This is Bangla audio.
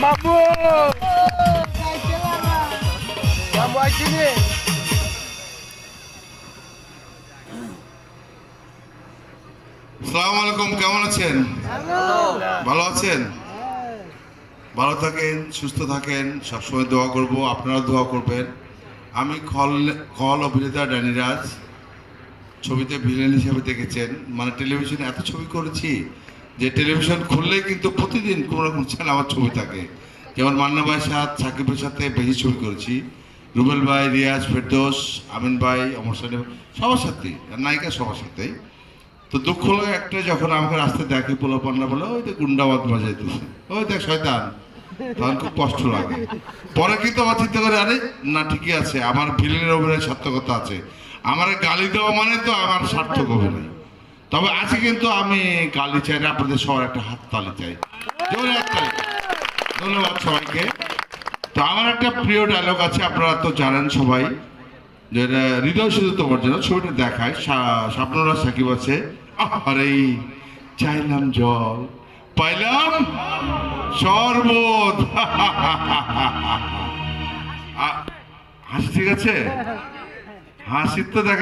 মামু মামু আইছিনি সালাম আলাইকুম কেমন আছেন? ভালো আছেন? ভালো থাকেন সুস্থ থাকেন সবসময় দোয়া করব আপনারা দোয়া করবেন। আমি খল খল অভিনেতা ড্যানিরাজ ছবিতে ভিলেন হিসেবে দেখেছেন। মানে টেলিভিশনে এত ছবি করেছি যে টেলিভিশন খুললে কিন্তু প্রতিদিন কোনো রকম আমার ছবি থাকে। যেমন মান্না ভাই সাথে সাকিবের সাথে বেশি ছবি করেছি। রুবেল ভাই, রিয়াজ, ফেরদোস, আমিন ভাই, অমর সাহেব, সবার সাথেই নায়িকা সবার সাথেই। তো দুঃখ লাগে একটা, যখন আমাকে রাস্তায় দেখে পোলা পান্না বলে, ওই তো গুন্ডাবাদ বাজাইতেছে ওই দেখ শয়তান। তখন খুব কষ্ট লাগে। পরে কিন্তু আমার চিন্তা করে, আরে, না, ঠিকই আছে, আমার ভিলেনের অভিনয় সার্থকতা আছে। আমার গালি দেওয়া মানে তো আমার সার্থক অভিনয়। তবে আজকে কিন্তু আমি কালি চাই না আপনাদের সবার একটা হাত তালি চাই। জোরে ধন্যবাদ সবাইকে। তো আমার একটা প্রিয় ডায়লগ আছে, আপনারা তো জানেন সবাই যেটা হৃদয় শুধু তোমার জন্য, ছবিটা দেখায় স্বপ্নরা সাকিব আছে। আরে চাইলাম জল, পাইলাম শরবত। হাসি ঠিক আছে? হাসির তো দেখা